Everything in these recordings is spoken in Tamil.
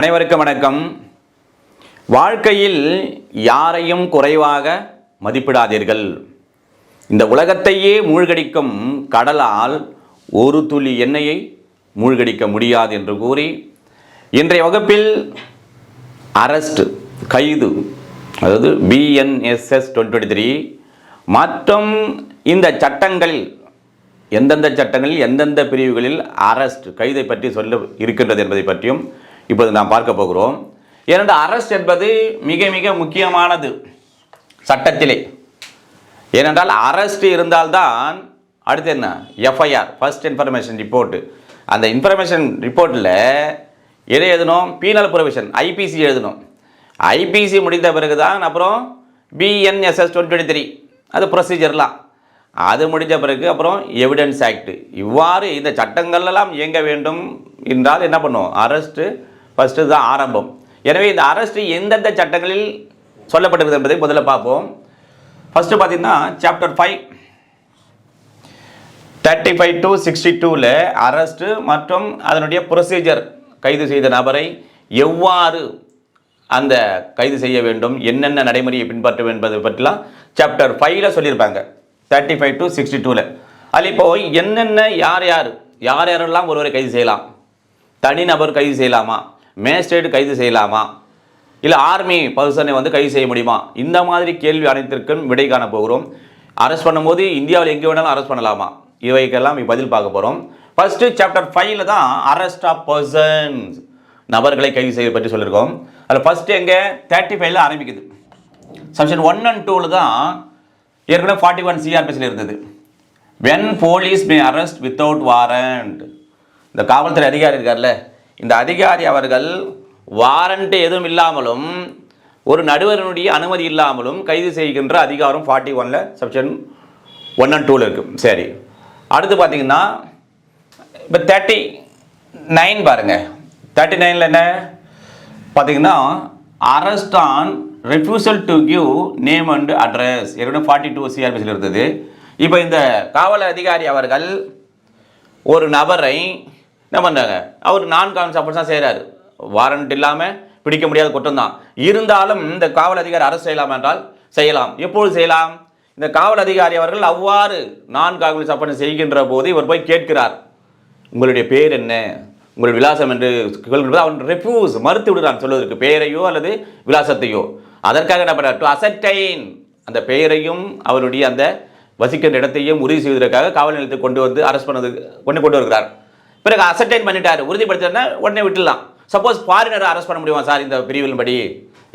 அனைவருக்கும் வணக்கம். வாழ்க்கையில் யாரையும் குறைவாக மதிப்பிடாதீர்கள். இந்த உலகத்தையே மூழ்கடிக்கும் கடலால் ஒரு துளி எண்ணெயை மூழ்கடிக்க முடியாது என்று கூறி இன்றைய வகுப்பில் அரெஸ்ட் கைது அதாவது பிஎன்எஸ்எஸ் டுவெண்ட்டி த்ரீ மற்றும் இந்த சட்டங்களில் எந்தெந்த சட்டங்களில் எந்தெந்த பிரிவுகளில் அரெஸ்ட் கைதை பற்றி சொல்ல இருக்கின்றது என்பதை பற்றியும் இப்போது நாம் பார்க்க போகிறோம். ஏனென்றால் அரெஸ்ட் என்பது மிக மிக முக்கியமானது சட்டத்திலே. ஏனென்றால் அரெஸ்ட் இருந்தால்தான் அடுத்து என்ன? எஃப்ஐஆர் ஃபர்ஸ்ட் இன்ஃபர்மேஷன் ரிப்போர்ட்டு அந்த இன்ஃபர்மேஷன் ரிப்போர்ட்டில் எதை எழுதணும் பீனல் ப்ரொவிஷன் ஐபிசி எழுதணும் ஐபிசி முடிந்த பிறகு தான் அப்புறம் பிஎன்எஸ்எஸ் டுவெண்ட்டி த்ரீ அது ப்ரொசீஜர்லாம் அது முடிஞ்ச பிறகு அப்புறம் எவிடன்ஸ் ஆக்ட் இவ்வாறு இந்த சட்டங்கள்லாம் இயங்க வேண்டும் என்றால் என்ன பண்ணும்? அரெஸ்ட்டு ஃபஸ்ட்டு தான் ஆரம்பம். எனவே இந்த அரெஸ்ட் எந்தெந்த சட்டங்களில் சொல்லப்பட்டிருக்கிறது என்பதை முதல்ல பார்ப்போம். ஃபஸ்ட்டு பார்த்தீங்கன்னா chapter five thirty five to sixty டூவில் அரெஸ்ட்டு மற்றும் அதனுடைய ப்ரொசீஜர் கைது செய்த நபரை எவ்வாறு அந்த கைது செய்ய வேண்டும் என்னென்ன நடைமுறையை பின்பற்ற வேண்டும் என்பதை பற்றிலாம் சாப்டர் ஃபைவ்ல சொல்லியிருப்பாங்க. தேர்ட்டி ஃபைவ் டு சிக்ஸ்டி டூவில் அதில் இப்போ என்னென்ன யார் யார் யார் யாரெல்லாம் ஒருவரை கைது செய்யலாம்? தனிநபர் கைது செய்யலாமா? மேஜிஸ்ட்ரேட் கைது செய்யலாமா? இல்லை ஆர்மி பர்சனை வந்து கைது செய்ய முடியுமா? இந்த மாதிரி கேள்வி அனைத்திற்கும் விடை காண போகிறோம். அரெஸ்ட் பண்ணும்போது இந்தியாவில் எங்கே வேணாலும் அரெஸ்ட் பண்ணலாமா? இவைக்கெல்லாம் பதில் பார்க்க போகிறோம் ஃபர்ஸ்ட் சாப்டர் ஃபைவ்ல தான் அரெஸ்ட் ஆஃப் பர்சன்ஸ் நபர்களை கைது செய்ய பற்றி சொல்லியிருக்கோம். அதில் ஃபர்ஸ்ட் எங்கே? தேர்ட்டி ஃபைவ்ல ஆரம்பிக்குது. செக்ஷன் ஒன் அண்ட் டூவில் தான் ஏற்கனவே ஃபார்ட்டி ஒன் சிஆர்பிஎஸ்ல இருந்தது. When police may arrest without warrant இந்த காவல்துறை அதிகாரி இருக்கார்ல இந்த அதிகாரி அவர்கள் வாரண்ட் எதுவும் இல்லாமலும் ஒரு நடுவரனுடைய அனுமதி இல்லாமலும் கைது செய்கின்ற அதிகாரம் ஃபார்ட்டி ஒனில் செக்ஷன் ஒன் அண்ட் டூவில் இருக்குது சரி. அடுத்து பார்த்தீங்கன்னா இப்போ தேர்ட்டி நைன் பாருங்கள் தேர்ட்டி நைனில் என்ன? பார்த்தீங்கன்னா arrest on refusal to give name and address ஏற்கனவே ஃபார்ட்டி டூ சிஆர்பிசியில் இருந்தது. இப்போ இந்த காவல் அதிகாரி அவர்கள் ஒரு நபரை என்ன பண்ணுறாங்க அவர் நான் கான்ஸ் அப்படி தான் செய்கிறாரு வாரண்ட் இல்லாமல் பிடிக்க முடியாத குற்றம் தான். இருந்தாலும் இந்த காவல் அதிகாரி அரசு செய்யலாம் என்றால் செய்யலாம். எப்பொழுது செய்யலாம்? இந்த காவல் அதிகாரி அவர்கள் அவ்வாறு நான் காவல் சப்போர்ட் செய்கின்ற போது இவர் போய் கேட்கிறார். உங்களுடைய பேர் என்ன? உங்கள் விலாசம் என்று கேட்கும்போது அவன் ரெஃப்யூஸ் மறுத்து விடுறான் சொல்வதற்கு பெயரையோ அல்லது விலாசத்தையோ. அதற்காக என்ன பண்ணுறார் டு அசட்டைன் அந்த பெயரையும் அவருடைய அந்த வசிக்கின்ற இடத்தையும் உறுதி செய்வதற்காக காவல் நிலையத்தை கொண்டு வந்து அரெஸ்ட் பண்ணது கொண்டு கொண்டு வருகிறார். பிறகு அசர்டைன் பண்ணிட்டார் உறுதிப்படுத்தினா உடனே விட்டுடலாம். சப்போஸ் ஃபாரினரை அரெஸ்ட் பண்ண முடியுமா சார் இந்த பிரிவின் படி?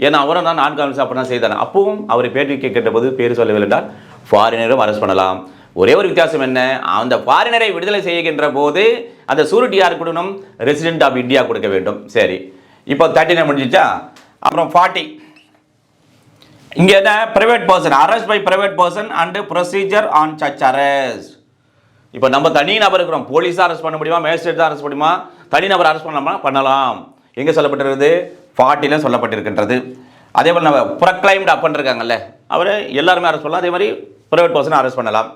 ஏன்னா அவரும் தான் நான் காவல் அப்படி தான் செய்தார். அப்பவும் அவர் பேட்டி கேட்கின்ற போது பேர் சொல்லவில்லை என்றால் ஃபாரினரும் அரெஸ்ட் பண்ணலாம். ஒரே ஒரு வித்தியாசம் என்ன? அந்த ஃபாரினரை விடுதலை செய்கின்ற போது அந்த சூரிட்டி யார் கொடுக்கணும்? ரெசிடென்ட் ஆஃப் இந்தியா கொடுக்க வேண்டும். சரி. இப்போ தேர்ட்டி நைன் முடிஞ்சிச்சா? அப்புறம் ஃபார்ட்டி இங்கே என்ன? Private person arrest by private person and procedure on such arrest இப்போ நம்ம தனி நபர் இருக்கிறோம். போலீஸ் அரெஸ்ட் பண்ண முடியுமா? மேஜிஸ்ட்ரேட் தான் அரெஸ்ட் முடியுமா தனி நபர் அரெஸ்ட் பண்ணலாமா? பண்ணலாம். எங்கே சொல்லப்பட்டிருக்கிறது? ஃபார்ட்டியில் சொல்லப்பட்டிருக்கின்றது. அதே போல் நம்ம ப்ரொக்ளைம்டு அப்பன் இருக்காங்கல்ல அவர் எல்லாருமே அரெஸ்ட் பண்ணலாம். அதே மாதிரி ப்ரைவேட் பர்சன் அரெஸ்ட் பண்ணலாம்.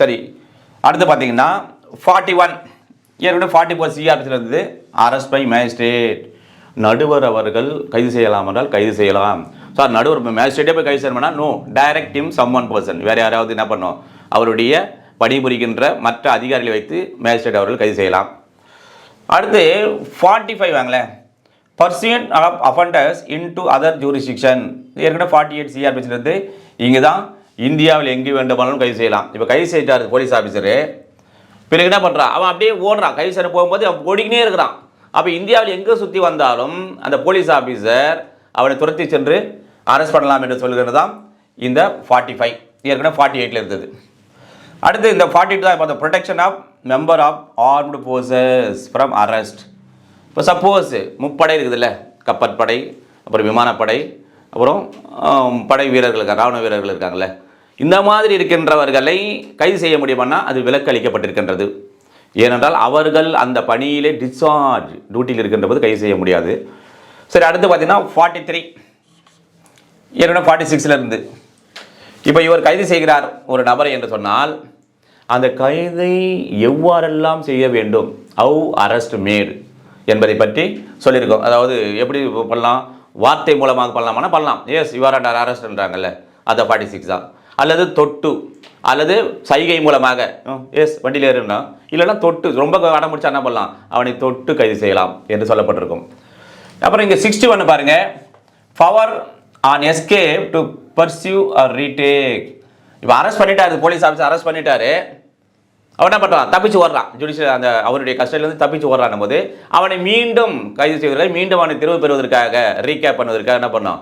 சரி. அடுத்து பார்த்தீங்கன்னா ஃபார்ட்டி ஒன் ஏற்கனவே ஃபார்ட்டி ஃபோர் சிஆர்பிசியில் இருந்தது? அரெஸ்ட் பை மேஜிஸ்ட்ரேட் நடுவர் அவர்கள் கைது செய்யலாம் என்றால் கைது செய்யலாம். சார் நடுவர் மேஜிஸ்ட்ரேட்டே போய் கைது செய்யணும்னா நோ டைரக்ட் டிம் சம் ஒன் பர்சன் வேறு யாராவது என்ன பண்ணும்? அவருடைய பணிபுரிகின்ற மற்ற அதிகாரிகளை வைத்து மேஜிஸ்ட்ரேட் அவர்கள் கைது செய்யலாம். அடுத்து ஃபார்ட்டி ஃபைவ் வாங்களேன். Pursuit of offenders into other jurisdiction ஏற்கனவே ஃபார்ட்டி எயிட் சிஆர்பிசிலிருந்து இங்கே தான் இந்தியாவில் எங்கே வேண்டுமானாலும் கைது செய்யலாம். இப்போ கைது செய்தார் போலீஸ் ஆஃபீஸரு பிறகு என்ன பண்ணுறான் அவன் அப்படியே ஓடுறான். கைது செய்ய போகும்போது அவன் ஓடிக்கினே இருக்கிறான். அப்போ இந்தியாவில் எங்கே சுற்றி வந்தாலும் அந்த போலீஸ் ஆஃபீஸர் அவனை துரத்தி சென்று அரெஸ்ட் பண்ணலாம் என்று சொல்கிறது தான் இந்த ஃபார்ட்டி ஃபைவ் ஏற்கனவே ஃபார்ட்டி எயிட்டில் இருந்தது. அடுத்து இந்த ஃபார்ட்டி டூ தான் இப்போ protection of member of armed forces from arrest இப்போ சப்போஸ் முப்படை இருக்குதுல்ல. கப்பற்படை அப்புறம் விமானப்படை அப்புறம் படை வீரர்கள் இருக்காங்க ராணுவ வீரர்கள் இருக்காங்கல்ல. இந்த மாதிரி இருக்கின்றவர்களை கைது செய்ய முடியுமானா அது விலக்கு அளிக்கப்பட்டிருக்கின்றது. ஏனென்றால் அவர்கள் அந்த பணியிலே டிஸ்சார்ஜ் டியூட்டியில் இருக்கின்ற போது கைது செய்ய முடியாது. சரி அடுத்து பார்த்தீங்கன்னா ஃபார்ட்டி த்ரீ ஏற்கனவே ஃபார்ட்டி சிக்ஸில் இருந்து. இப்போ இவர் கைது செய்கிறார் ஒரு நபரை என்று சொன்னால் அந்த கைதை எவ்வாறெல்லாம் செய்ய வேண்டும்? ஹவு அரெஸ்ட் மேடு என்பதை பற்றி சொல்லியிருக்கோம். அதாவது எப்படி பண்ணலாம்? வார்த்தை மூலமாக பண்ணலாமானா பண்ணலாம். எஸ் யுவர் அண்டர் அரெஸ்ட்ன்றாங்கல்ல அதை ஃபார்ட்டி சிக்ஸ் தான். அல்லது தொட்டு அல்லது சைகை மூலமாக. எஸ் வண்டியில் ஏறுனா. இல்லைன்னா தொட்டு ரொம்ப அடம் முடிச்சா என்ன பண்ணலாம்? அவனை தொட்டு கைது செய்யலாம் என்று சொல்லப்பட்டிருக்கும். அப்புறம் இங்கே சிக்ஸ்டி ஒன்று பாருங்கள் power on escape to pursue or retake இப்போ அரெஸ்ட் பண்ணிட்டாரு போலீஸ் ஆஃபீஸர் அரெஸ்ட் பண்ணிட்டாரு. அவன் என்ன பண்ணுறான்? தப்பிச்சு ஓடுறான். ஜுடிஷியல் அந்த அவருடைய கஸ்டடியிலேருந்து தப்பிச்சு ஓடுறான் போது அவனை மீண்டும் கைது செய்வதற்காக மீண்டும் அவனை திரும்ப பெறுவதற்காக ரீகேப் பண்ணுவதற்காக என்ன பண்ணான்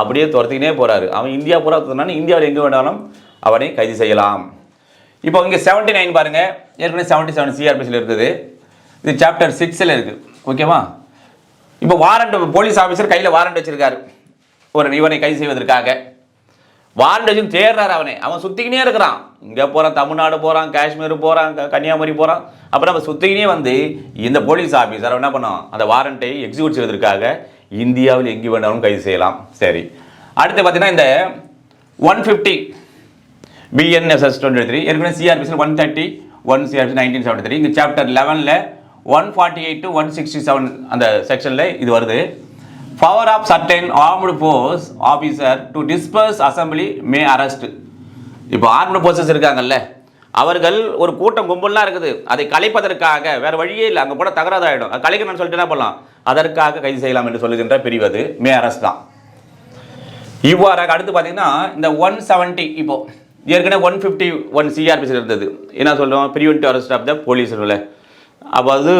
அப்படியே துரத்திக்கினே போகிறாரு அவன் இந்தியா பூரா துரத்தினாலும் இந்தியாவில் எங்கே வேணாலும் அவனை கைது செய்யலாம். இப்போ இங்கே செவன்ட்டி நைன் பாருங்க. ஏற்கனவே செவன்ட்டி செவன் சிஆர்பிசியில் இருக்குது இது சாப்டர் சிக்ஸில் இருக்குது ஓகேவா இப்போ வாரண்ட் போலீஸ் ஆஃபீஸர் கையில் வாரண்ட் வச்சுருக்காரு. ஒரு இவனை கைது செய்வதற்காக. வாரண்ட் தேடுறாரு அவனே. அவன் சுத்திக்கினே இருக்கிறான். இங்கே போகிறான் தமிழ்நாடு போகிறான் காஷ்மீர் போகிறான் கன்னியாகுமரி போகிறான் அப்புறம் அவன் சுத்திக்கினே வந்து இந்த போலீஸ் ஆஃபீஸர் அவன் என்ன பண்ணான் அந்த வாரண்ட்டை எக்ஸிக்யூட் செய்வதற்காக இந்தியாவில் எங்கே வேணாலும் கைது செய்யலாம். சரி. அடுத்து பார்த்தீங்கன்னா இந்த one fifty BNSS twenty three ஏற்கனவே சிஆர்பிசியில் one thirty one CRPS nineteen seventy three இங்கே சாப்டர் லெவனில் one forty eight to one sixty seven அந்த செக்ஷனில் இது வருது. Power of certain armed force officer to disperse assembly may arrest இப்போ ஆர்ம்டு ஃபோர்ஸஸ் இருக்காங்கல்ல அவர்கள் ஒரு கூட்டம் கும்பல்லாம் இருக்குது. அதை கலைப்பதற்காக வேறு வழியே இல்லை. அங்கே போட தகராதாயிடும் கலைக்கணும்னு சொல்லிட்டு என்ன பண்ணலாம்? அதற்காக கைது செய்யலாம் என்று சொல்லுகின்ற பிரிவு அது மே அரசு தான். இவ்வாறாக அடுத்து பார்த்தீங்கன்னா இந்த ஒன் செவன்ட்டி இப்போ ஏற்கனவே ஒன் ஃபிஃப்டி ஒன் சிஆர்பிசி இருந்தது. என்ன சொல்லுவோம்? Preventive arrest of the police அப்போ அது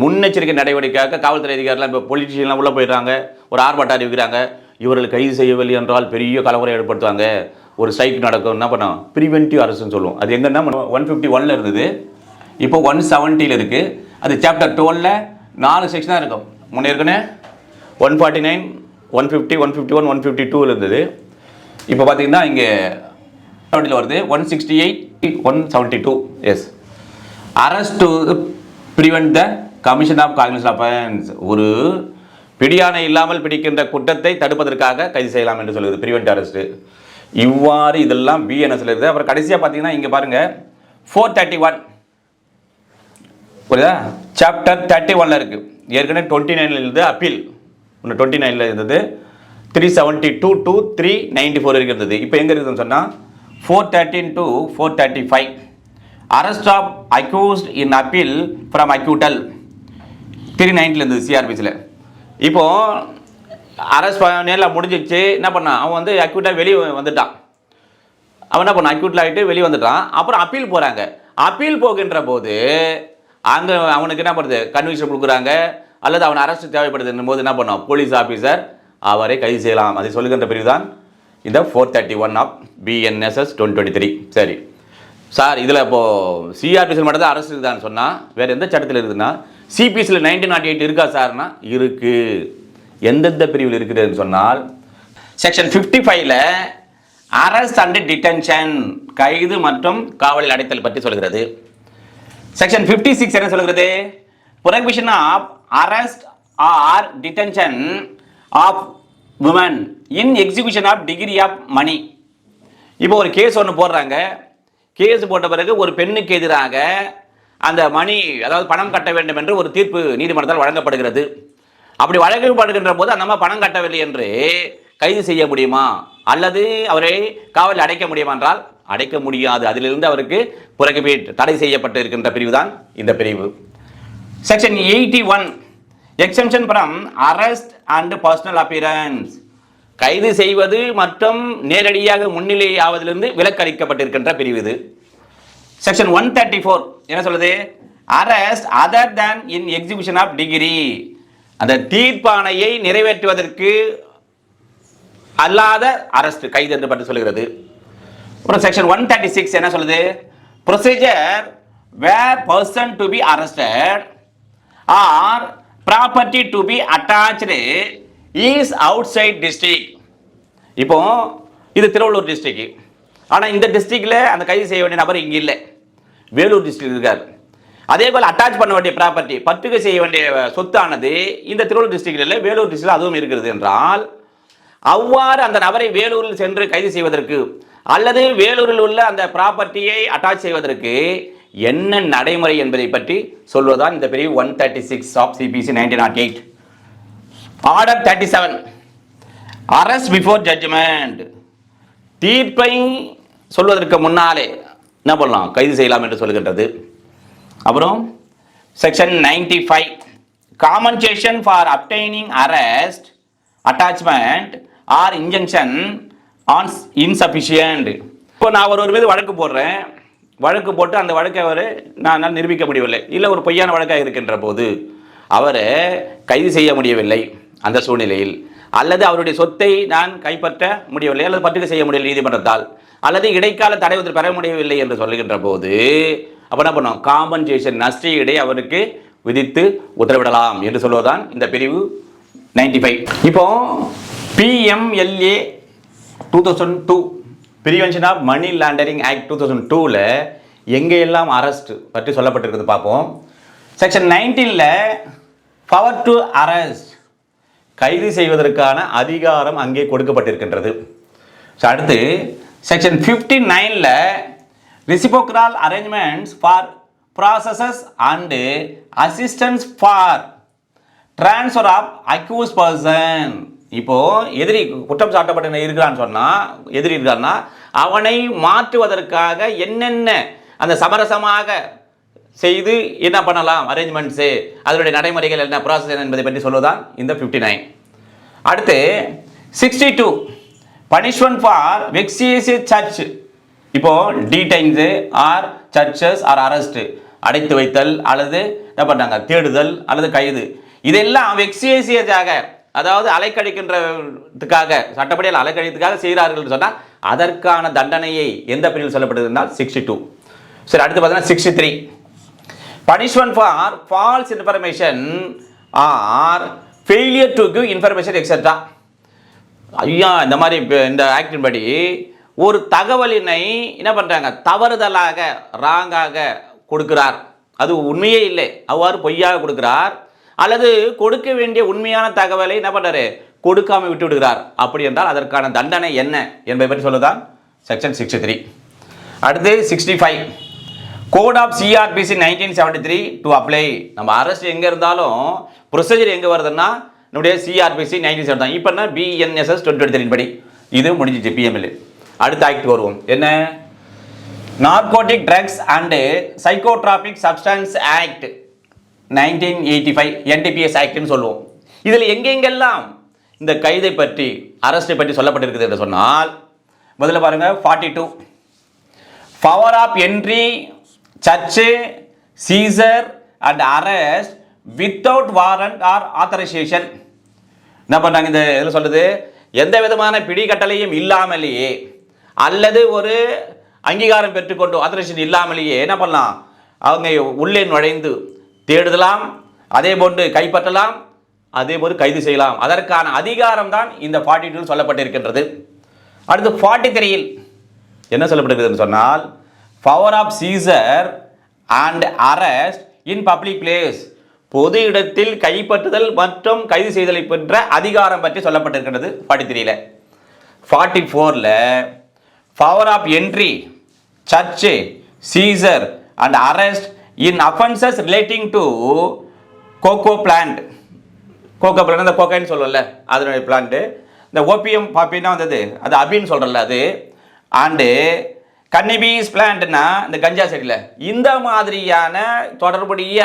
முன்னெச்சரிக்கை நடவடிக்கையாக காவல்துறை அதிகாரிலாம் இப்போ பொலிட்டிஷியன்லாம் உள்ளே போயிடுறாங்க. ஒரு ஆர்ப்பாட்டம் அறிவிக்கிறாங்க. இவர்கள் கைது செய்யவில்லை என்றால் பெரிய கலவரம் ஏற்படுத்துவாங்க. ஒரு ஸ்ட்ரைக் நடக்கும். என்ன பண்ணோம்? ப்ரிவென்டிவ் அரசுன்னு சொல்லுவோம். அது எங்கன்னா ஒன் ஃபிஃப்டி ஒனில் இருந்தது. இப்போ ஒன் செவன்ட்டியில் இருக்குது அது சாப்டர் டுவெலில் நாலு செக்ஷனாக இருக்கும். முன்னே ஏற்கனவே one forty nine one fifty one fifty one one fifty டூவில் இருந்தது. இப்போ பார்த்தீங்கன்னா இங்கே செவன்ட்டியில் வருது. One sixty eight one seventy two S arrest to prevent the commission of Congress offence ஒரு பிடியாணை இல்லாமல் பிடிக்கின்ற குற்றத்தை தடுப்பதற்காக கைது செய்யலாம் என்று சொல்லுது ப்ரிவெண்ட் அரெஸ்ட். இவ்வாறு இதெல்லாம் பிஎன்எஸ்ல இருக்குது. அப்புறம் கடைசியாக பார்த்தீங்கன்னா இங்கே பாருங்க ஃபோர் தேர்ட்டி ஒன் புரியுதா? சாப்டர் தேர்ட்டி ஒன்ல இருக்கு. ஏற்கனவே டுவெண்ட்டி நைன்ல இருந்து அப்பீல் ஒன்று டுவெண்ட்டி நைனில் இருந்தது. Three seventy two two three ninety four வரைக்கும் இருந்தது. இப்போ எங்கே இருக்குதுன்னு சொன்னால் four thirteen two four thirty five arrest of accused in appeal from acquittal three நைன்ட்டில் இருந்தது சிஆர்பிசியில் இப்போ அரெஸ்ட் நேரில் முடிஞ்சிச்சு என்ன பண்ணான்? அவன் வந்து அக்யூட்டாக வெளியே வந்துட்டான். அவன் என்ன பண்ணான்? அக்யூட்டில் ஆகிட்டு வெளியே வந்துட்டான். அப்புறம் அப்பீல் போகிறாங்க அப்பீல் போகின்ற போது அங்கே அவனுக்கு என்ன பண்ணுறது கன்விக்ஷன் கொடுக்குறாங்க. அல்லது அவன் அரெஸ்ட் தேவைப்படுதுன்னும் போது என்ன பண்ணோம்? போலீஸ் ஆஃபீஸர் அவரை கைது செய்யலாம். அதை சொல்லுகின்ற பிரிவு தான் இந்த four thirty one of BNSS twenty twenty three சரி. சார் இதில் இப்போது சிஆர்பிசியில் மட்டும் தான் அரசு இருக்குதான்னு சொன்னால் வேறு எந்த சட்டத்தில் இருக்குதுன்னா சிபிஎஸ்சியில் நைன்டீன் நாட் எயிட் இருக்கா சார்னா இருக்குது எந்தெந்த பிரிவில் இருக்குதுன்னு சொன்னால் செக்ஷன் ஃபிஃப்டி ஃபைவ்ல அரஸ்ட் அண்ட் டிடென்ஷன் கைது மற்றும் காவலில் அடைத்தல் பற்றி சொல்கிறது. செக்ஷன் 56 சிக்ஸ் என்ன சொல்கிறது? Prohibition of arrest or detention of woman in execution of decree of money இப்போ ஒரு கேஸ் ஒன்று போடுறாங்க. கேஸ் போட்ட பிறகு ஒரு பெண்ணுக்கு எதிராக அந்த மணி அதாவது பணம் கட்ட வேண்டும் என்று ஒரு தீர்ப்பு நீதிமன்றத்தால் வழங்கப்படுகிறது. அப்படி வழங்கப்படுகின்ற போது அந்த அம்மா பணம் கட்டவில்லை என்று கைது செய்ய முடியுமா? அல்லது அவரை காவலில் அடைக்க முடியுமா என்றால் அடைக்க முடியாது. அதிலிருந்து அவருக்கு புறக்கபீட் தடை செய்யப்பட்டு இருக்கின்ற பிரிவு தான் இந்த பிரிவு. Section eighty one exemption from arrest and personal appearance கைது செய்வது மற்றும் நேரடியாக முன்னிலை ஆவதிலிருந்து விலக்களிக்கப்பட்டிருக்கின்ற பிரிவு இது. செக்ஷன் ஒன் தேர்ட்டி ஃபோர் என்ன சொல்லுது? Arrest other than in execution of decree அந்த தீர்ப்பானையை நிறைவேற்றுவதற்கு அல்லாத அரெஸ்ட் கைது என்று பற்றி சொல்கிறது அப்புறம் செக்ஷன் ஒன் தேர்ட்டி சிக்ஸ் என்ன சொல்லுது? Procedure where person to be arrested or property to be attach is outside district இப்போ இது திருவள்ளூர் டிஸ்ட்ரிக்ட் ஆனால் இந்த டிஸ்ட்ரிக்டில் அந்த கைது செய்ய வேண்டிய நபர் இங்கே இல்லை. வேலூர் டிஸ்ட்ரிக்ட் இருக்கார். அதே போல் அட்டாச் பண்ண வேண்டிய ப்ராப்பர்ட்டி பத்துகை செய்ய வேண்டிய சொத்தானது இந்த திருவள்ளூர் டிஸ்ட்ரிக்டில் இல்லை வேலூர் டிஸ்ட்ரிக்டில் அதுவும் இருக்கிறது என்றால் அவ்வாறு அந்த நபரை வேலூரில் சென்று கைது செய்வதற்கு அல்லது வேலூரில் உள்ள அந்த ப்ராப்பர்ட்டியை அட்டாச் செய்வதற்கு என்ன நடைமுறை என்பதை பற்றி சொல்வதுதான் இந்த பிரிவு one thirty six of CPC nineteen naught eight order thirty seven arrest before judgement தீர்ப்பை சொல்வதற்கு முன்னாலே என்ன பண்ணலாம்? கைது செய்யலாம் என்று சொல்கின்றது. அப்புறம் section ninety five compensation for obtaining arrest attachment or injunction on insufficient இப்போ நான் ஒரு ஒரு மீது வழக்கு போடுறேன். வழக்கு போட்டு அந்த வழக்கை அவர் நான் நிரூபிக்க முடியவில்லை. இல்லை ஒரு பொய்யான வழக்காக இருக்கின்ற போது அவரை கைது செய்ய முடியவில்லை. அந்த சூழ்நிலையில் அல்லது அவருடைய சொத்தை நான் கைப்பற்ற முடியவில்லை அல்லது பற்றுகை செய்ய முடியவில்லை நீதிமன்றத்தால். அல்லது இடைக்கால தடை உத்தரவு பெற முடியவில்லை என்று சொல்லுகின்ற போது அப்போ என்ன பண்ணோம்? காம்பன்சேஷன் நஷ்டஈடை அவருக்கு விதித்து உத்தரவிடலாம் என்று சொல்வதுதான் இந்த பிரிவு நைன்டி ஃபைவ். இப்போ PMLA two thousand two prevention of money laundering act two thousand டூவில் எங்கெல்லாம் அரெஸ்ட் பற்றி சொல்லப்பட்டிருக்குது பார்ப்போம். செக்ஷன் நைன்டீனில் பவர் டு அரெஸ்ட் கைது செய்வதற்கான அதிகாரம் அங்கே கொடுக்கப்பட்டிருக்கின்றது. ஸோ அடுத்து செக்ஷன் ஃபிஃப்டி நைனில் reciprocal arrangements for processes and assistance for transfer of accused person இப்போது எதிரி குற்றம் சாட்டப்பட்ட இருக்கிறான்னு சொன்னால் எதிரி இருக்கான்னா அவனை மாற்றுவதற்காக என்னென்ன அந்த சமரசமாக செய்து என்ன பண்ணலாம்? அரேஞ்ச்மெண்ட்ஸு அதனுடைய நடைமுறைகள் என்ன ப்ராசஸ் என்ன என்பதை பற்றி சொல்லுவதான் இந்த ஃபிஃப்டி நைன் அடுத்து sixty two punishment for vexatious search இப்போது detains or searches or arrest அடைத்து வைத்தல் அல்லது என்ன பண்ணாங்க தேடுதல் அல்லது கைது. இதெல்லாம் வெக்ஸியஸியஸாக அதாவது அலைக்கழிக்கின்றதுக்காக சட்டப்படியில் அலைக்கழித்துக்காக செய்கிறார்கள் சொன்னால் அதற்கான தண்டனையை எந்த பிரிவில் சொல்லப்படுது என்றால் சிக்ஸ்டி டூ சரி அடுத்து பார்த்தீங்கன்னா sixty three punishment for false information or failure to give information etcetera ஐயா இந்த மாதிரி இந்த ஆக்டின் படி ஒரு தகவலினை என்ன பண்ணுறாங்க தவறுதலாக ராங்காக கொடுக்கிறார். அது உண்மையே இல்லை. அவ்வாறு பொய்யாக கொடுக்கிறார். அல்லது கொடுக்க வேண்டிய உண்மையான தகவலை என்ன பண்ணுறாரு கொடுக்காம விட்டு விடுகிறார். அப்படி என்றால் அதற்கான தண்டனை என்ன என்பதை பற்றி சொல்லுதான் செக்ஷன் சிக்ஸ்டி த்ரீ அடுத்து sixty five code of CRPC nineteen seventy three to apply நம்ம அரசு எங்கே இருந்தாலும் ப்ரொசீஜர் எங்கே வருதுன்னா நம்முடைய சிஆர்பிசி நைன்டீன் செவன் தான் இப்போ என்ன? பிஎன்எஸ்எஸ் டுவெண்ட்டி த்ரீ படி. இது முடிஞ்சிச்சு பிஎம்எல் அடுத்த ஆக்ட் வருவோம். என்ன? Narcotic drugs and psychotropic substance act nineteen eighty five NDPS ஆக்ட்னு சொல்லுவோம். இதில் எங்கெங்கெல்லாம் இந்த கைதை பற்றி அரஸ்டை பற்றி சொல்லப்பட்டிருக்குது என்று சொன்னால் முதல்ல பாருங்கள் forty two power of entry search seizure and arrest without warrant or authorisation என்ன பண்ணுறாங்க இந்த இதில் சொல்லுது? எந்த விதமான பிடிக்கட்டளையும் இல்லாமலேயே அல்லது ஒரு அங்கீகாரம் பெற்றுக்கொண்டு ஆத்தரைசேஷன் இல்லாமலேயே என்ன பண்ணலாம்? அவங்க உள்ளே நுழைந்து தேடுதலாம் அதே போன்று கைப்பற்றலாம் அதே போன்று கைது செய்யலாம். அதற்கான அதிகாரம் தான் இந்த ஃபார்ட்டி டூ சொல்லப்பட்டிருக்கின்றது. அடுத்து ஃபார்ட்டி த்ரீயில் என்ன சொல்லப்பட்டிருக்குதுன்னு சொன்னால் power of seizure and arrest in public place பொது இடத்தில் கைப்பற்றுதல் மற்றும் கைது செய்தலை பெற்ற அதிகாரம் பற்றி சொல்லப்பட்டிருக்கிறது ஃபார்ட்டி த்ரீல ஃபார்ட்டி ஃபோரில் power of entry search seizure and arrest in offences relating to coca plant coca plan அந்த கோகைன்னு சொல்லுவோம்ல அதனுடைய பிளான்ட்டு இந்த ஓபிஎம் பாப்பின்னா வந்தது அது அபின்னு சொல்கிறல்ல அது. அண்டு கன்னிபீஸ் பிளான்ட்னா இந்த கஞ்சா செடியில். இந்த மாதிரியான தொடர்புடைய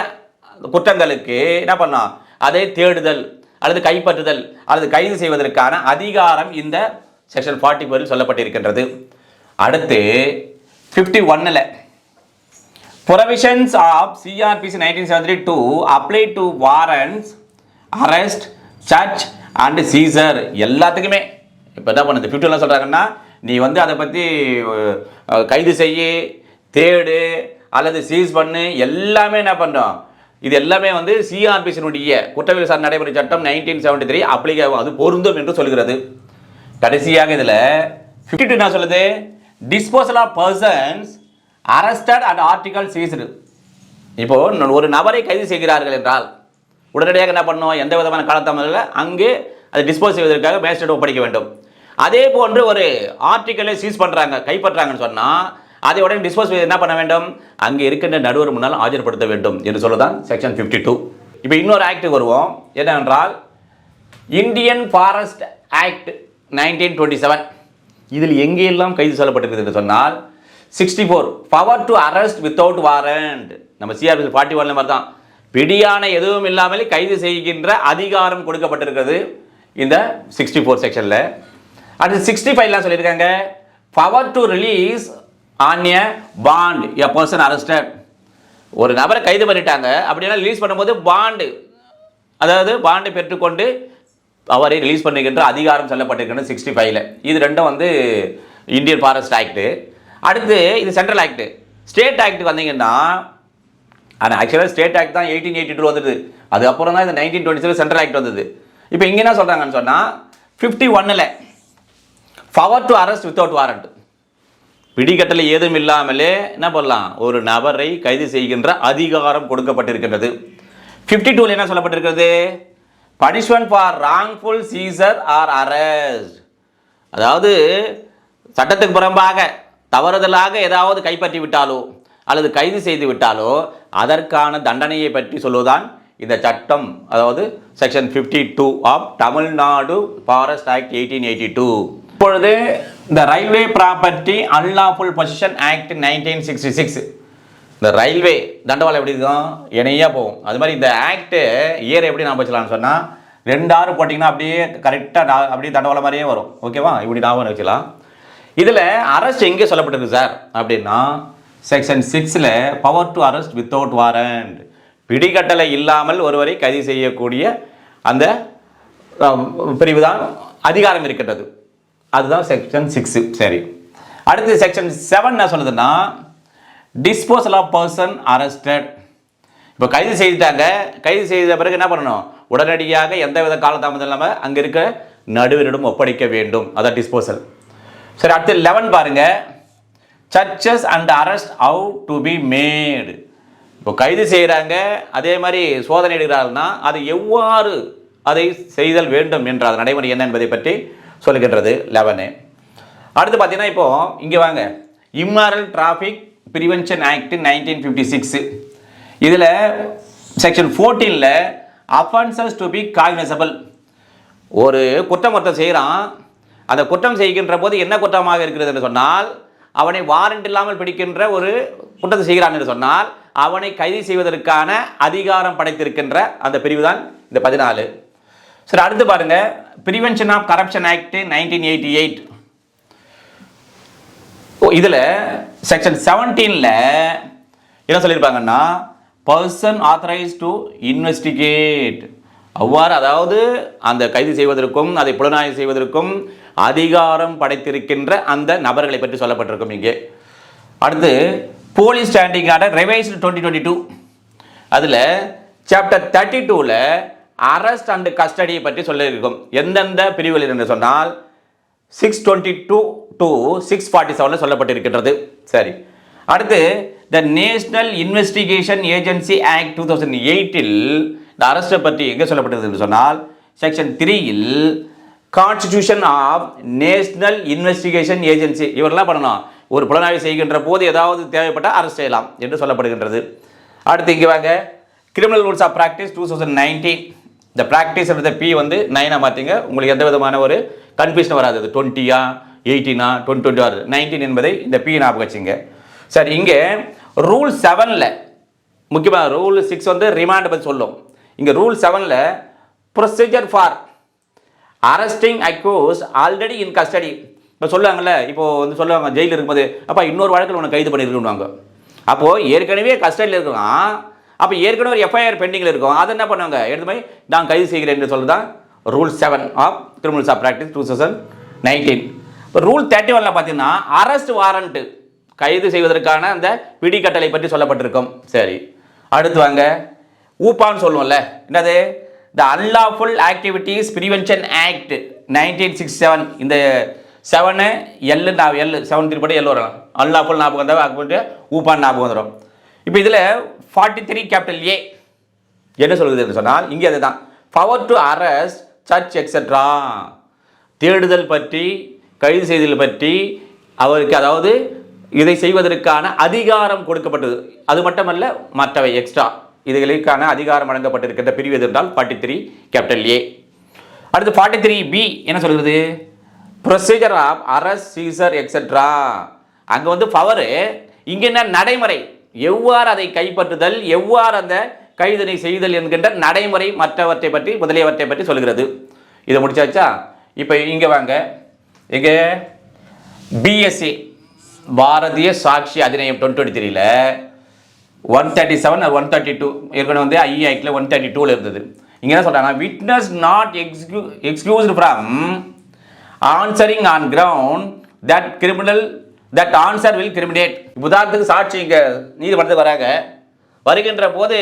குற்றங்களுக்கு என்ன பண்ணோம் அதை தேடுதல் அல்லது கைப்பற்றுதல் அல்லது கைது செய்வதற்கான அதிகாரம் இந்த செக்ஷன் ஃபார்ட்டி ஃபோரில் சொல்லப்பட்டிருக்கின்றது. அடுத்து ஃபிஃப்டி ஒன்னில் provisions of CrPC nineteen 1973 to apply to warrants arrest search and seizure எல்லாத்துக்குமே. இப்போ என்ன பண்ணுது? ஃபிஃப்டிலாம் சொல்கிறாங்கன்னா நீ வந்து அதை பற்றி கைது செய்ய தேடு அல்லது சீஸ் பண்ணு எல்லாமே என்ன பண்ணுறோம் இது எல்லாமே வந்து சிஆர்பிசினுடைய குற்றவியல் சார் நடைமுறை சட்டம் நைன்டீன் செவன்டி த்ரீ அப்ளிகேவும் அது பொருந்தும் என்று சொல்கிறது. கடைசியாக இதில் ஃபிஃப்டி டூ என்ன சொல்லுது? Disposal of persons arrested and article seized இப்போது ஒரு நபரை கைது செய்கிறார்கள் என்றால் உடனடியாக என்ன பண்ணுவோம் எந்த விதமான காலத்தாமதில் அங்கே அதை டிஸ்போஸ் செய்வதற்காக மேஜிஸ்ட்ரேட் ஒப்படைக்க வேண்டும். அதே போன்று ஒரு ஆர்டிக்கலை சீஸ் பண்ணுறாங்க கைப்பற்றாங்கன்னு சொன்னால் அதை உடனே டிஸ்போஸ் என்ன பண்ண வேண்டும்? அங்கே இருக்கின்ற நடுவர் முன்னால் ஆஜர்படுத்த வேண்டும் என்று சொல்லதான் செக்ஷன் ஃபிஃப்டி டூ இப்போ இன்னொரு ஆக்டுக்கு வருவோம். என்னவென்றால் Indian forest act nineteen twenty seven இதில் எங்கெல்லாம் கைது சொல்லப்பட்டிருக்குது என்று சொன்னால் sixty four power to arrest without warrant நம்ம சிஆர்பி ஃபார்ட்டி ஒன்ல மாதிரி தான் பிடியான எதுவும் இல்லாமல் கைது செய்கின்ற அதிகாரம் கொடுக்கப்பட்டிருக்கிறது இந்த சிக்ஸ்டி ஃபோர் செக்ஷனில் அடுத்து சிக்ஸ்டி ஃபைவ்லாம் சொல்லியிருக்காங்க. Power to release on a bond a person arrested ஒரு நபரை கைது பண்ணிட்டாங்க. அப்படின்னா ரிலீஸ் பண்ணும்போது பாண்டு அதாவது பாண்டு பெற்றுக்கொண்டு அவரை ரிலீஸ் பண்ணுகின்ற அதிகாரம் சொல்லப்பட்டிருக்கிறது சிக்ஸ்டி ஃபைவ்ல இது ரெண்டும் வந்து இந்தியன் ஃபாரஸ்ட் ஆக்ட்டு அடுத்து இது சென்ட்ரல் ஆக்ட்டு ஸ்டேட் ஆக்ட் வந்தீங்கன்னா ஆனால் ஆக்சுவலாக ஸ்டேட் ஆக்ட் தான் எயிட்டீன் எயிட்டி டூ வந்தது. அதுக்கப்புறம் தான் இந்த nineteen twenty seven central act வந்தது. இப்போ இங்கே என்ன சொல்கிறாங்கன்னு சொன்னால் ஃபிஃப்டி ஒன்னில் power to arrest without warrant பிடிக்கட்டளை ஏதும் இல்லாமலே என்ன பண்ணலாம்? ஒரு நபரை கைது செய்கின்ற அதிகாரம் கொடுக்கப்பட்டிருக்கின்றது. ஃபிஃப்டி டூவில் என்ன சொல்லப்பட்டிருக்கிறது? Punishment for wrongful seizure or arrest அதாவது சட்டத்துக்கு புறம்பாக தவறுதலாக ஏதாவது கைப்பற்றி விட்டாலோ அல்லது கைது செய்து விட்டாலோ அதற்கான தண்டனையை பற்றி சொல்லுவதுதான் இந்த சட்டம். அதாவது section fifty two of Tamil Nadu forest act eighteen eighty two இப்பொழுது இந்த railway property unlawful possession act nineteen sixty six இந்த ரயில்வே தண்டவாளம் எப்படி இருக்கும்? இணையாக போகும். அது மாதிரி இந்த ஆக்ட்டு இயர் எப்படி நான் வச்சலாம்னு சொன்னால் ரெண்டு ஆறு போட்டிங்கன்னா அப்படியே கரெக்டாக அப்படியே தண்டவாளம் மாதிரியே வரும். ஓகேவா இப்படி ஞாபகம் வச்சுக்கலாம். இதில் அரெஸ்ட் எங்கே சொல்லப்பட்டிருக்கு சார் அப்படின்னா செக்ஷன் சிக்ஸில் power to arrest without warrant பிடிக்கட்டளை இல்லாமல் ஒருவரை கைது செய்யக்கூடிய அந்த பிரிவு தான் அதிகாரம் இருக்கின்றது. அதுதான் செக்ஷன் சிக்ஸு சரி. அடுத்து செக்ஷன் செவன் என்ன சொல்லுதுன்னா டிஸ்போசல் ஆஃப் பர்சன் அரெஸ்டட் இப்போ கைது செய்துட்டாங்க. கைது செய்த பிறகு என்ன பண்ணணும்? உடனடியாக எந்தவித காலதாமதம் இல்லாமல் அங்கே இருக்க நடுவரிடம் ஒப்படைக்க வேண்டும். அதான் டிஸ்போசல் சரி அடுத்து லெவன் பாருங்க. Searches and arrest how to be made இப்போ கைது செய்கிறாங்க அதே மாதிரி சோதனை எடுக்கிறாருன்னா அது எவ்வாறு அதை செய்தல் வேண்டும் என்ற அது நடைமுறை என்ன என்பதை பற்றி சொல்லுகின்றது லெவனு. அடுத்து பார்த்தீங்கன்னா இப்போ இங்கே வாங்க. Immoral traffic prevention act nineteen fifty six இதில் செக்ஷன் ஃபோர்டீனில் அஃபன்சஸ் டு பி காக்னசபிள் ஒரு குற்றம் ஒருத்தன் செய்கிறான் அந்த குற்றம் செய்கின்ற போது என்ன குற்றமாக இருக்கிறது என்று சொன்னால் அவனை வாரண்ட் இல்லாமல் பிடிக்கின்ற ஒரு குற்றத்தை செய்கிறான் என்று சொன்னால் அவனை கைது செய்வதற்கான அதிகாரம் படைத்திருக்கின்ற அந்த பிரிவு தான் இந்த பதினாலு. சரி அடுத்து பாருங்க. Prevention of corruption act nineteen eighty eight இதில் செக்ஷன் செவன்டீனில் என்ன சொல்லியிருப்பாங்கன்னா பர்சன் ஆத்தரைஸ் டு இன்வெஸ்டிகேட் அவ்வாறு அதாவது அந்த கைது செய்வதற்கும் அதை புலனாய்வு செய்வதற்கும் அதிகாரம் படைத்திருக்கின்ற அந்த நபர்களை பற்றி சொல்லப்பட்டிருக்கும் இங்கே. அடுத்து police standing order revised twenty twenty two அதில் சாப்டர் தேர்ட்டி டூவில் அரெஸ்ட் அண்டு கஸ்டடியை பற்றி சொல்லியிருக்கும். எந்தெந்த பிரிவுகள் என்று சொன்னால் six twenty two to six forty செவனில் சொல்லப்பட்டிருக்கின்றது. சரி. அடுத்து the national investigation agency act two thousand எயிட்டில் இந்த அரஸ்ட்டை பற்றி எங்கே சொல்லப்பட்டது என்று சொன்னால் செக்ஷன் த்ரீயில் constitution of national investigation agency இவரெல்லாம் பண்ணணும். ஒரு புலனாய்வு செய்கின்ற போது ஏதாவது தேவைப்பட்டால் அரெஸ்ட் செய்யலாம் என்று சொல்லப்படுகின்றது. அடுத்து இங்கே வாங்க. Criminal rules of practice two thousand nineteen இந்த ப்ராக்டிஸ் அப்படின்ற பி வந்து நைனாக மாற்றிங்க உங்களுக்கு எந்த விதமான ஒரு கன்ஃபியூஷன் வராது. அது டுவெண்ட்டியா எயிட்டீனா டுவெண்ட்டி டுவெண்ட்டி ஆறு நைன்டீன் என்பதை இந்த பி ஞாபகம் வச்சுங்க. சரி இங்கே ரூல் செவனில் முக்கியமாக ரூல் சிக்ஸ் வந்து ரிமாண்ட் பற்றி சொல்லும். இங்கே ரூல் செவனில் procedure for arresting accuse already in custody இப்போ சொல்லுவாங்கல்ல இப்போது வந்து சொல்லுவாங்க ஜெயிலில் இருக்கும்போது அப்போ இன்னொரு வழக்கில் உன்னை கைது பண்ணியிருக்கணுவாங்க அப்போது ஏற்கனவே கஸ்டடியில் இருக்கலாம் அப்போ ஏற்கனவே ஒரு எஃப்ஐஆர் பெண்டிங்கில் இருக்கும். அதை என்ன பண்ணுவாங்க? எடுத்து போய் நான் கைது செய்கிறேன் என்று சொல்லுதான் rule seven of criminals of practice two thousand nineteen இப்போ ரூல் தேர்ட்டி ஒனில் பார்த்தீங்கன்னா அரெஸ்ட் வாரண்ட்டு கைது செய்வதற்கான அந்த பிடிக்கட்டளை பற்றி சொல்லப்பட்டிருக்கும். சரி. அடுத்து வாங்க. ஊப்பான்னு சொல்லுவோம்ல. என்னது? The unlawful activities prevention act nineteen sixty seven இந்த செவனு எல்லு நான் எல்லு செவன் திருப்படி எல்லு வரும். அன்லாஃபுல் ஞாபகம் வந்தால் ஊப்பான் ஞாபகம் வந்துடும் இப்போ இதில் ஃபார்ட்டி த்ரீ கேபிட்டல் ஏ என்ன சொல்லுது என்று சொன்னால் இங்கே அதுதான். Power to arrest search extra தேடுதல் பற்றி கைது செய்தல் பற்றி அவருக்கு அதாவது இதை செய்வதற்கான அதிகாரம் கொடுக்கப்பட்டது. அது மட்டுமல்ல மற்றவை எக்ஸ்ட்ரா இதுகளுக்கான அதிகாரம் வழங்கப்பட்டிருக்கின்ற பிரிவு எது என்றால் ஃபார்ட்டி த்ரீ கேபிட்டல் ஏ அடுத்து ஃபார்ட்டி த்ரீ பி என்ன சொல்கிறது? Procedure of arrest seizure extra அங்கே வந்து பவரு இங்கே என்ன நடைமுறை? எவ்வாறு அதை கைப்பற்றுதல் எவ்வாறு அந்த கைதனை செய்தல் என்கின்ற நடைமுறை மற்றவற்றை பற்றி முதலியவற்றை பற்றி சொல்கிறது. இதை முடிச்சாச்சா? இப்போ இங்கே வாங்க. எங்கே BSC Bharatiya Sakshya Adhiniyam twenty twenty த்ரீல one thirty seven one thirty two ஏற்கனவே வந்து ஐஐக்கில் ஒன் தேர்ட்டி டூவில் இருந்தது. இங்கே என்ன சொல்கிறாங்க witness not excu excused from answering on ground that criminal that answer will criminate உதாரணத்துக்கு சாட்சி இங்கே நீதிமன்றத்துக்கு வராங்க. வருகின்ற போது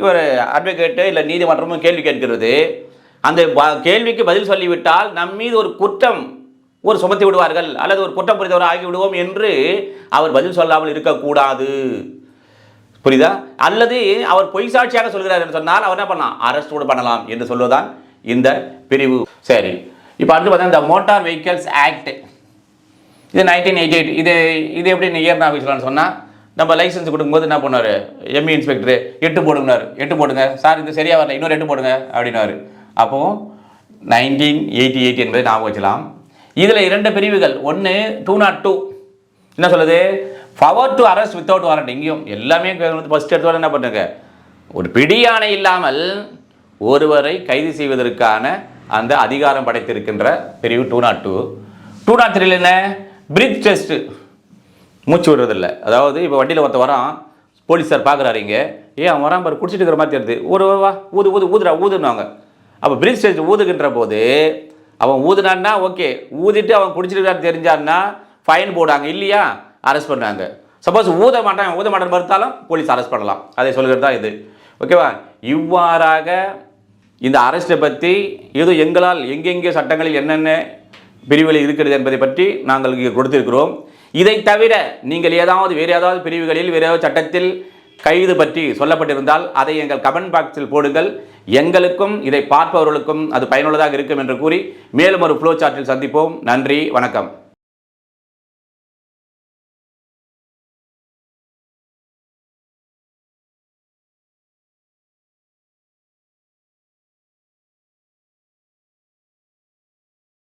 இவர் அட்வொகேட்டு இல்லை நீதிமன்றமும் கேள்வி கேட்கிறது. அந்த கேள்விக்கு பதில் சொல்லிவிட்டால் நம் மீது ஒரு குற்றம் ஒரு சுமத்தி விடுவார்கள் அல்லது ஒரு குற்றம் புரிந்தவர் ஆகிவிடுவோம் என்று அவர் பதில் சொல்லாமல் இருக்கக்கூடாது. புரியுதா? அல்லது அவர் பொய் சாட்சியாக சொல்கிறார் என்று சொன்னால் அவர் என்ன பண்ணலாம்? அரெஸ்ட் கூட பண்ணலாம் என்று சொல்வதுதான் இந்த பிரிவு. சரி. இப்போ அடுத்து பார்த்தா இந்த மோட்டார் வெஹிக்கல்ஸ் ஆக்ட் இது நைன்டீன் எயிட்டி எயிட் இது இது எப்படி இயர் ஆஃபீஸ்லான்னு சொன்னால் நம்ம லைசன்ஸ் கொடுக்கும்போது என்ன பண்ணார் எம்இ இன்ஸ்பெக்டர் எட்டு போடுங்கனார். எட்டு போடுங்க. சார் இது சரியாக வரல. இன்னொரு எட்டு போடுங்க. அப்படின்னாரு. அப்போது நைன்டீன் எயிட்டி எயிட் என்பதை ஞாபகம் வச்சலாம் இதில் இரண்டு பிரிவுகள். ஒன்று டூ நாட் டூ என்ன சொல்லுது? Power to arrest without warrant இங்கேயும் எல்லாமே ஃபஸ்ட் எடுத்து என்ன பண்ணுங்க? ஒரு பிடியானை இல்லாமல் ஒருவரை கைது செய்வதற்கான அந்த அதிகாரம் படைத்திருக்கின்ற பிரிவு two nought two two nought த்ரீல என்ன? பிரித் டெஸ்ட்டு மூச்சு விடுறதில்ல. அதாவது இப்போ வண்டியில் ஒருத்த வரான் போலீஸார் பார்க்குறாரு இங்கே. ஏன் அவன் வரான் பாரு குடிச்சிட்டு இருக்கிற மாதிரி தெரியுது. ஒரு வா ஊது ஊது ஊதுடா ஊதுனாங்க அப்போ பிரித் டெஸ்ட் ஊதுகின்ற போது அவன் ஊதுனான்னா ஓகே ஊதிட்டு அவன் குடிச்சிட்டு தெரிஞ்சான்னா ஃபைன் போடுவாங்க இல்லையா? அரெஸ்ட் பண்ணுறாங்க சப்போஸ் ஊத மாட்டான் ஊத மாட்டான் மறுத்தாலும் போலீஸ் அரெஸ்ட் பண்ணலாம். அதை சொல்கிறது தான் இது. ஓகேவா இவ்வாறாக இந்த அரெஸ்ட்டை பற்றி ஏதோ எங்களால் எங்கெங்கே சட்டங்களில் என்னென்ன பிரிவுகள் இருக்கிறது என்பதை பற்றி நாங்கள் இங்கே கொடுத்திருக்கிறோம். இதை தவிர நீங்கள் ஏதாவது வேறு ஏதாவது பிரிவுகளில் வேறு ஏதாவது சட்டத்தில் கைது பற்றி சொல்லப்பட்டிருந்தால் அதை எங்கள் கமெண்ட் பாக்ஸில் போடுங்கள். எங்களுக்கும் இதை பார்ப்பவர்களுக்கும் அது பயனுள்ளதாக இருக்கும் என்று கூறி மேலும் ஒரு ஃப்ளோ சார்ட்டில் சந்திப்போம். நன்றி வணக்கம்.